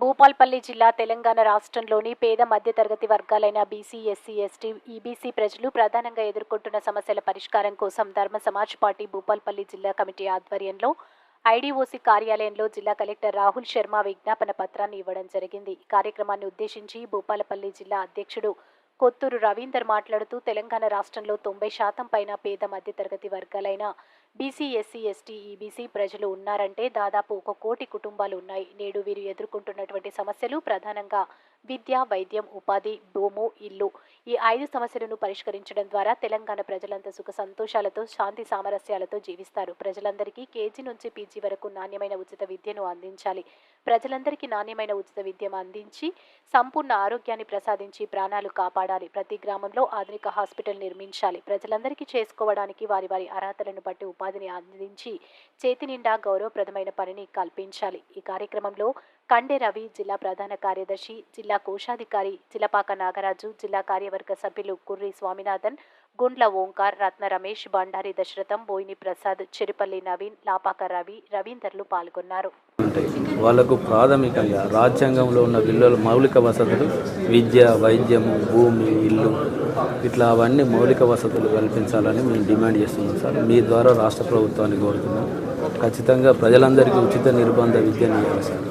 భూపాల్పల్లి జిల్లా తెలంగాణ రాష్ట్రంలోని పేద మధ్యతరగతి వర్గాలైన బీసీ ఎస్సీ ఎస్టీ ఈబీసీ ప్రజలు ప్రధానంగా ఎదుర్కొంటున్న సమస్యల పరిష్కారం కోసం ధర్మ సమాజ్ పార్టీ భూపాల్పల్లి జిల్లా కమిటీ ఆధ్వర్యంలో ఐడీఓసీ కార్యాలయంలో జిల్లా కలెక్టర్ రాహుల్ శర్మ విజ్ఞాపన పత్రాన్ని ఇవ్వడం జరిగింది. ఈ కార్యక్రమాన్ని ఉద్దేశించి భూపాలపల్లి జిల్లా అధ్యక్షుడు కొత్తూరు రవీందర్ మాట్లాడుతూ తెలంగాణ రాష్ట్రంలో తొంభై శాతం పైన పేద మధ్యతరగతి వర్గాలైన బీసీ ఎస్సీ ఎస్టీ ఈబీసీ ప్రజలు ఉన్నారంటే దాదాపు ఒక కోటి కుటుంబాలు ఉన్నాయి. నేడు వీరు ఎదుర్కొంటున్నటువంటి సమస్యలు ప్రధానంగా విద్య వైద్యం ఉపాధి భూము ఇల్లు ఈ ఐదు సమస్యలను పరిష్కరించడం ద్వారా తెలంగాణ ప్రజలంతా సుఖ సంతోషాలతో శాంతి సామరస్యాలతో జీవిస్తారు. ప్రజలందరికీ కేజీ నుంచి పీజీ వరకు నాణ్యమైన ఉచిత విద్యను అందించాలి. ప్రజలందరికీ నాణ్యమైన ఉచిత విద్యను అందించి సంపూర్ణ ఆరోగ్యాన్ని ప్రసాదించి ప్రాణాలు కాపాడాలి. ప్రతి గ్రామంలో ఆధునిక హాస్పిటల్ నిర్మించాలి. ప్రజలందరికీ చేసుకోవడానికి వారి వారి అర్హతలను బట్టి ఉపాధిని అందించి చేతి నిండా గౌరవప్రదమైన పనిని కల్పించాలి. ఈ కార్యక్రమంలో కండే రవి జిల్లా ప్రధాన కార్యదర్శి జిల్లా కోశాధికారి చిలపాక నాగరాజు జిల్లా కార్యవర్గ సభ్యులు కుర్రి స్వామినాథన్ గుండ్ల ఓంకార్ రత్న రమేష్ బండారి దశరథం బోయిని ప్రసాద్ చెరిపల్లి నవీన్ లాపాక రవి రవీందర్లు పాల్గొన్నారు. వాళ్ళకు వాళ్ళకు ప్రాథమికంగా రాజ్యాంగంలో ఉన్న విలువల మౌలిక వసతులు విద్య వైద్యము భూమి ఇల్లు ఇట్లా అవన్నీ మౌలిక వసతులు కల్పించాలని మేము డిమాండ్ చేస్తున్నాం సార్. మీ ద్వారా రాష్ట్ర ప్రభుత్వాన్ని కోరుతున్నాం. ఖచ్చితంగా ప్రజలందరికీ ఉచిత నిర్బంధ విద్యను ఇవ్వాలి సార్.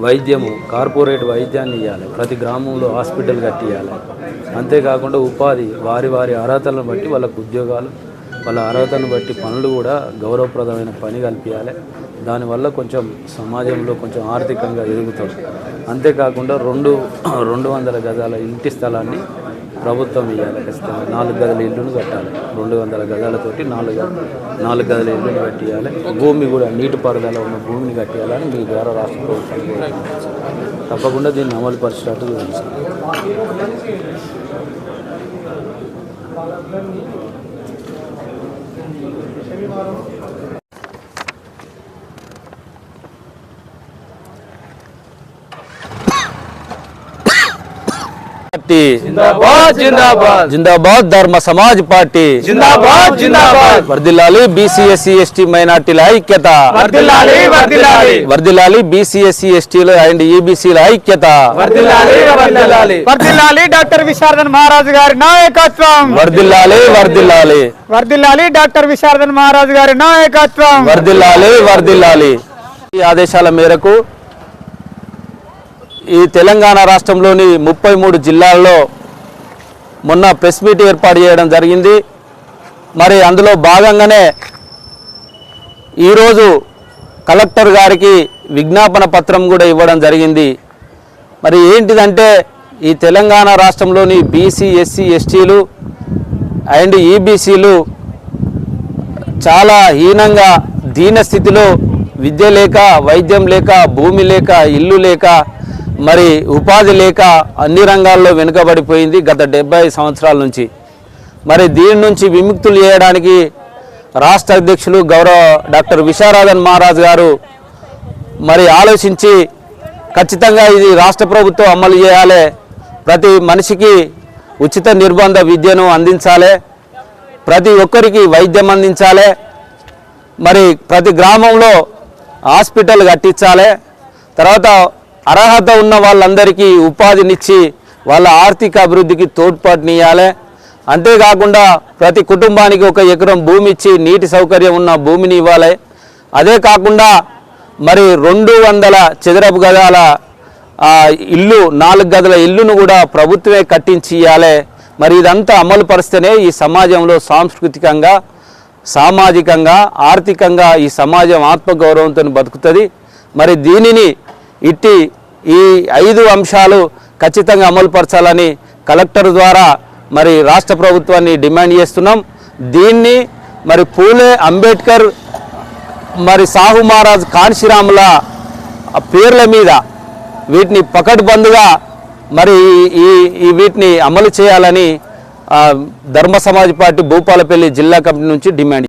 వైద్యము కార్పొరేట్ వైద్యాన్ని ఇవ్వాలి ప్రతి గ్రామంలో హాస్పిటల్ కట్టియాలి అంతేకాకుండా ఉపాధి వారి వారి అర్హతలను బట్టి వాళ్ళకు ఉద్యోగాలు వాళ్ళ అర్హతను బట్టి పనులు కూడా గౌరవప్రదమైన పని కల్పించాలి దానివల్ల కొంచెం సమాజంలో కొంచెం ఆర్థికంగా ఎదుగుతారు అంతేకాకుండా రెండు రెండు వందల గజాల ఇంటి స్థలాన్ని ప్రభుత్వం ఇవ్వాలి ఖచ్చితంగా. నాలుగు గదుల ఇల్లును కట్టాలి. రెండు వందల గదాలతోటి నాలుగు నాలుగు గదుల ఇల్లును కట్టియాలి భూమి కూడా నీటిపారుదల ఉన్న భూమిని కట్టియాలని మీ ద్వారా రాష్ట్ర ప్రభుత్వం తప్పకుండా దీన్ని అమలు పరిచేటట్టు చూడండి పార్టీ. జిందాబాద్ జిందాబాద్. జిందాబాద్ ధర్మ సమాజ్ పార్టీ. జిందాబాద్ జిందాబాద్. వర్దిల్లాలి బీసీ ఎస్సీ ఎస్టీ మైనార్టీల ఐక్యత. వర్దిల్లాలి బీసీ ఎస్సీ ఎస్టీలు అండ్ ఈబీసీల ఐక్యత. వర్ధిల్లాలి డాక్టర్ విశారదన్ మహారాజు గారి నాయకత్వం. వర్దిల్లాలి వర్దిల్లాలి. వర్ధిల్లాలి డాక్టర్ విశారదన్ మహారాజు గారి నాయకత్వం. వర్దిల్లాలి వర్దిల్లాలి. ఈ ఆదేశాల మేరకు ఈ తెలంగాణ రాష్ట్రంలోని ముప్పై మూడు జిల్లాల్లో మొన్న ప్రెస్ మీట్ ఏర్పాటు చేయడం జరిగింది. మరి అందులో భాగంగానే ఈరోజు కలెక్టర్ గారికి విజ్ఞాపన పత్రం కూడా ఇవ్వడం జరిగింది. మరి ఏంటిదంటే ఈ తెలంగాణ రాష్ట్రంలోని బీసీ ఎస్సీ ఎస్టీలు అండ్ ఈబీసీలు చాలా హీనంగా దీన స్థితిలో విద్య లేక వైద్యం లేక భూమి లేక ఇల్లు లేక మరి ఉపాధి లేక అన్ని రంగాల్లో వెనుకబడిపోయింది గత డెబ్బై సంవత్సరాల నుంచి. మరి దీని నుంచి విముక్తులు చేయడానికి రాష్ట్ర అధ్యక్షులు గౌరవ డాక్టర్ విశారాధన్ మహారాజ్ గారు మరి ఆలోచించి ఖచ్చితంగా ఇది రాష్ట్ర ప్రభుత్వం అమలు చేయాలి. ప్రతి మనిషికి ఉచిత నిర్బంధ విద్యను అందించాలి. ప్రతి ఒక్కరికి వైద్యం అందించాలి. మరి ప్రతి గ్రామంలో హాస్పిటల్ కట్టించాలి. తర్వాత అర్హత ఉన్న వాళ్ళందరికీ ఉపాధినిచ్చి వాళ్ళ ఆర్థిక అభివృద్ధికి తోడ్పాటునియాలి అంతేకాకుండా ప్రతి కుటుంబానికి ఒక ఎకరం భూమి ఇచ్చి నీటి సౌకర్యం ఉన్న భూమిని ఇవ్వాలి అదే కాకుండా మరి రెండు వందల చదరపు గదాల ఇల్లు నాలుగు గదుల ఇల్లును కూడా ప్రభుత్వమే కట్టించి ఇవ్వాలి మరి ఇదంతా అమలు పరిస్తేనే ఈ సమాజంలో సాంస్కృతికంగా సామాజికంగా ఆర్థికంగా ఈ సమాజం ఆత్మగౌరవంతో బతుకుతుంది. మరి దీనిని ఇట్టి ఈ ఐదు అంశాలు ఖచ్చితంగా అమలుపరచాలని కలెక్టర్ ద్వారా మరి రాష్ట్ర ప్రభుత్వాన్ని డిమాండ్ చేస్తున్నాం. దీన్ని మరి పూలే అంబేద్కర్ మరి సాహు మహారాజ్ కాన్శీరాముల పేర్ల మీద వీటిని పకడ్బందుగా మరి ఈ ఈ వీటిని అమలు చేయాలని ధర్మ సమాజ్ పార్టీ భూపాలపల్లి జిల్లా కమిటీ నుంచి డిమాండ్